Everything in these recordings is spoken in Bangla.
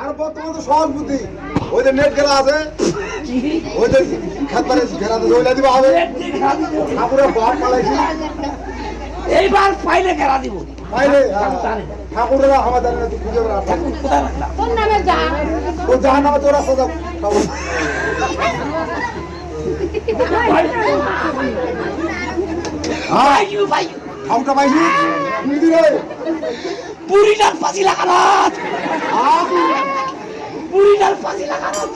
আর বর্তমানে তো সহজ বুদ্ধি। ওই যে নেট গেলা আছে ওই যে খেত ঘেরা দিবা হবে। ঠাকুরের বাপ পালাইছি। এইবার পাইলে কেরা দিব। পাইলে ঠাকুরের আমাদের খুঁজে বেড়া তোর নামে যা। ও জাহান নামে তোর রাস্তা যাও। ঠাকুর। হ্যাঁ ঠাকুরটা পাইছি তুমি দিলে। পাশি লাগানাত বুড়িটার পাশি লাগানাত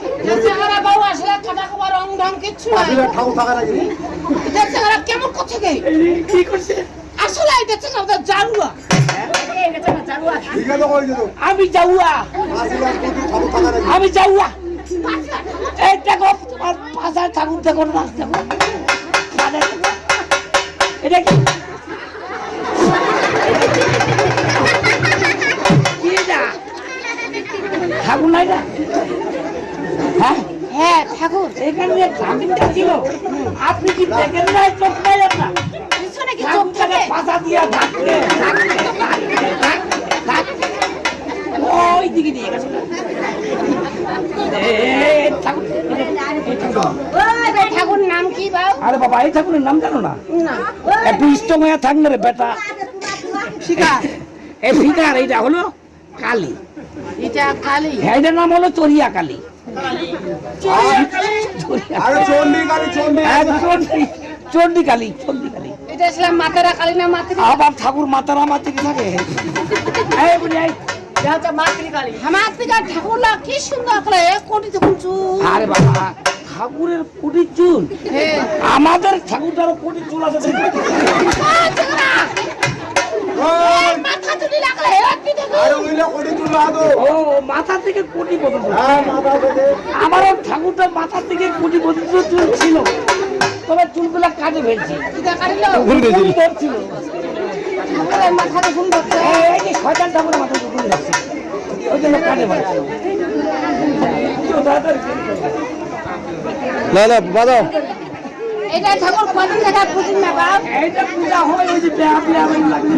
চেহারা বাবু আসলে কাটা কবার রং ঢং কিচ্ছু নাই। পাখিটা ঠাকুর থাকা নাকি এটা চেহারা কেমন করছে কে? কি করছে? আসলে এটা চেহারা জারুয়া। ঠিক আছে কই যেত আমি যাওয়া ঠাকুর আমি যাওয়া এই দেখো তোমার পাশার ঠাকুর দেখো না এটা কি? ঠাকুর হ্যাঁ? হ্যাঁ ঠাকুর। এখানে ঠাকুরটা ছিল। আপনি কি দেখেন না চোখ নাই আপনার পিছনে কি চোখ থাকে? পাশা দিয়া থাকতে ওই দিকে নিয়ে গেছে। ঠাকুর এই ঠাকুর। ওই ঠাকুর নাম কি বাবু? আরে বাবা এই ঠাকুরের নাম জানো না? একটু স্ট্রং হয়ে থাক রে বেটা। শিকার। এই ফিকার এইটা হলো কালী। হ্যাঁ নাম হলো চরিয়া কালী চন্ডী কালী চন্ডী হ্যাঁ, কালী আবার ঠাকুর মাতারা মাতি থাকে? আরে বাবা ঠাকুরের কোটি চুল? হ্যাঁ। আমাদের ঠাকুরটারও কোটি চুল আছে মাথা আরে কোটি তুল ও মাথা থেকে কোটি পর্যন্ত হ্যাঁ মাথা থেকে। আমারও ঠাকুরটা মাথা থেকে কোটি পর্যন্ত চুল ছিল। তবে চুলগুলা কাটে ফেলছি। এটা কাটিল সুন্দর ছিল। মাথা দেখুন ধরছে এই যে শয়তান ঠাকুরের মাথা যাচ্ছে ওই জন্য কাটে ফেলছি। না না বাজাও এটা ঠাকুর কদিন দেখা বুঝিন না বাপ এইটা পূজা হয় ওই যে বেয়া বেয়া বেয়া লাগে।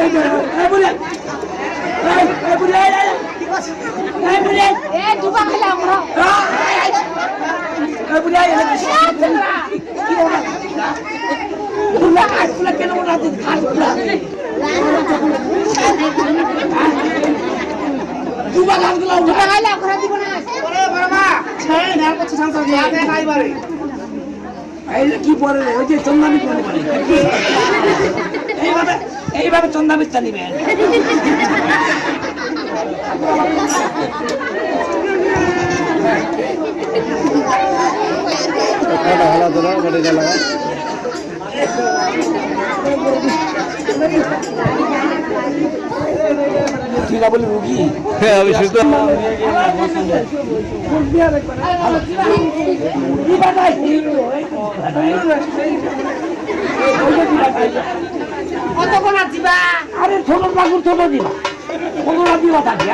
এই যে, এই বুড়ি, এই, এই বুড়ি, এই, এই, এই বুড়ি, এই, এ দুবা খেলা আমরা। এই বুড়ি, এই, এই, কি ওরা? ওরা কাঠগুলা কেন ওরা দিন দুবা গাছগুলা উঠা। দুবা কি পরে ওই যে চন্দামি পরে এইভাবে এইভাবে চন্দামিটা নিবেন। তুই না বলি রুগী? হ্যাঁ আমি সুস্থ। কতক্ষণ আর দিবা? আরে ছোট পাগুর ছোট দিবা। কতটা দিবা থাকে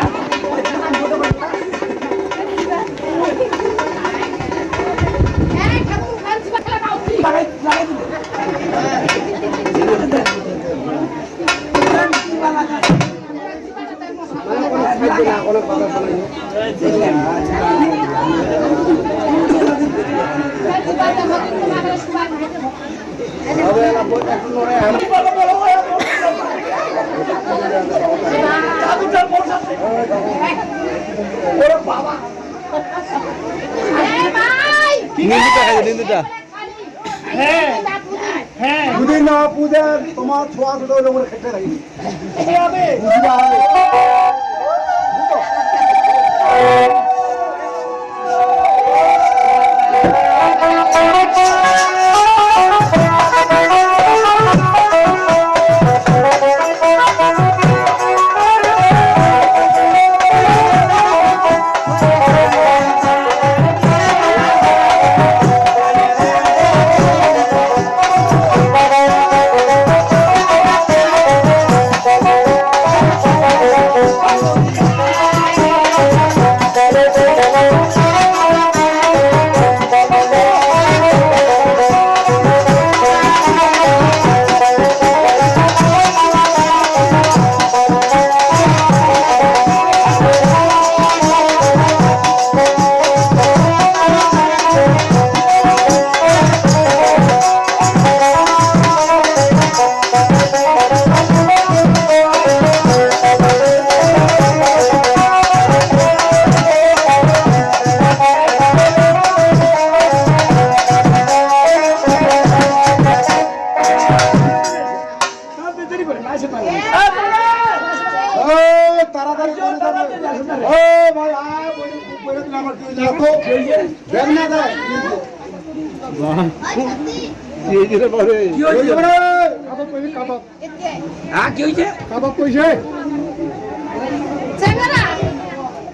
নিন্দুটা হ্যাঁ হ্যাঁ। যদি না পূজা তোমার ছোঁয়া ছোট মনে খেতে থাকি Thank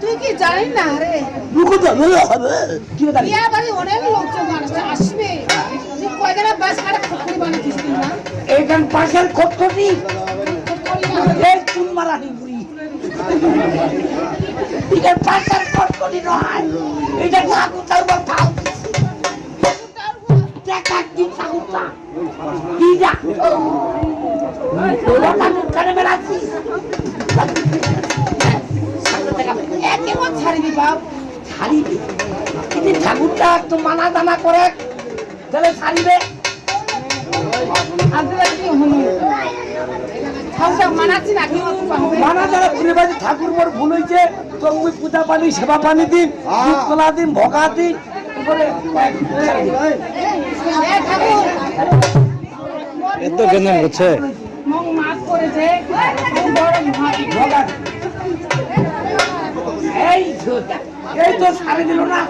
তুই কি জানিস না রে অনেক লোকজন আসবে আসবে বাস কাটা খড়ি বানিয়েছিস তুই না এইখান পাশের খটখটি এই চুন মারানি বুড়ি এখান পাশের খটখটি নয় এটা ঠাকুর ঠাকুর ঠাকুর কি যা তোরা ঠাকুর কানে বেড়াচ্ছি কেমন ছাড়িবি বাপ ছাড়িবে কিন্তু ঠাকুরটা একটু মানা দানা করে তাহলে ছাড়িবে মানা ঠাকুর মোর ভুল হয়েছে তো মুই পূজা পানি সেবা পানি দিন কলা দিন ভগা দিন করে ঠাকুর এত কেন হচ্ছে। এই তো এই দিল না।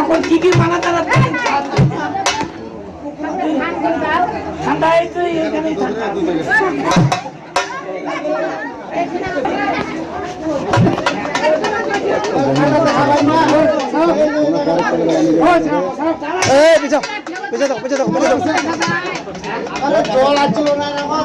এখন কি কি মানা দানা ঠান্ডা এই তো এখানেই ঠান্ডা। এই পিছা পিছা দাও পিছা দাও পিছা দাও জল আসছিল না আমার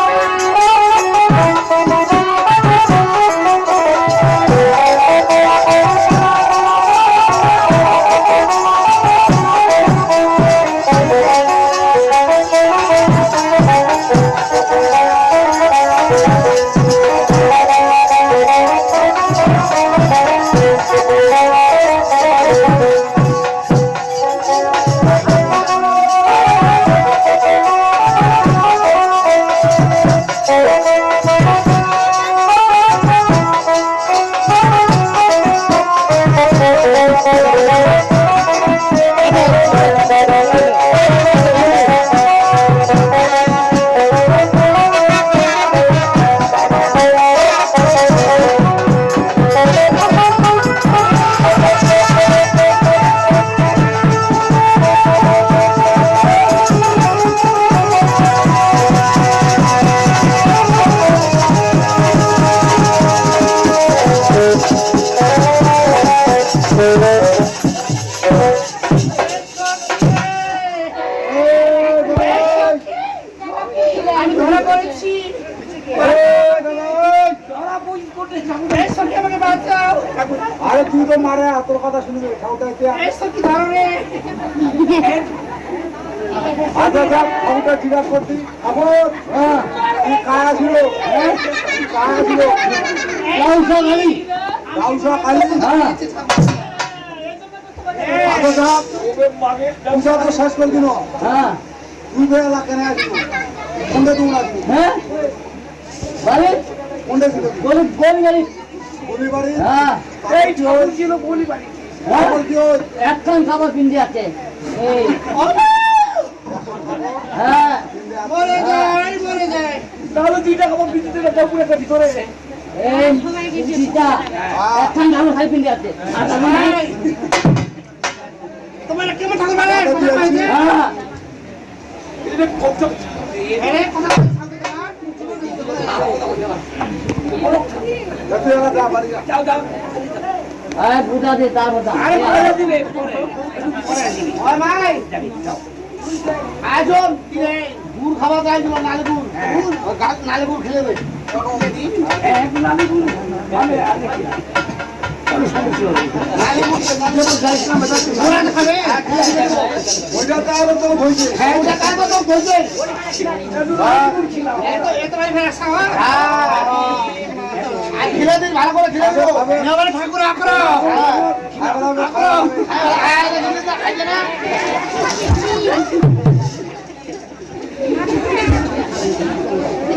আরে তুই তো মারে তোর কথা শুনবি রে আচ্ছা আচ্ছা ঠাকুরটা জিজ্ঞাসা এখন হ্যাঁ তুই কায়া ছিল? হ্যাঁ কায়া ছিল? গাউসা খালি। গাউসা খালি? হ্যাঁ। আচ্ছা পূজা তো শেষ করে দিন হ্যাঁ। তুই বেলা কেন আসব? কোনটা তুমি আসব হ্যাঁ? বাড়ি? কোনটা ছিল গলি গলি বাড়ি? হ্যাঁ। এই ঠাকুর ছিল বলি বাড়ি। ওই? একখান খাবার পিন্ডি আছে। এই। হ্যাঁ। মরে যায় মরে যায়। তাহলে দুইটা খাবার পিন্ডি থেকে ঠাকুর একটা ভিতরে। এই পিন্ডিটা একখান ভালো খাই পিন্ডি আছে। আর নাই তোমার কেমন ঠাকুর মানে হ্যাঁ। বুঝা দে তার কথা গুড় খাবার চাইছিল নালে গুড় নালে গুড় খেলে দেবে ভালো করে খেলে ঠাকুর আক্রো Thank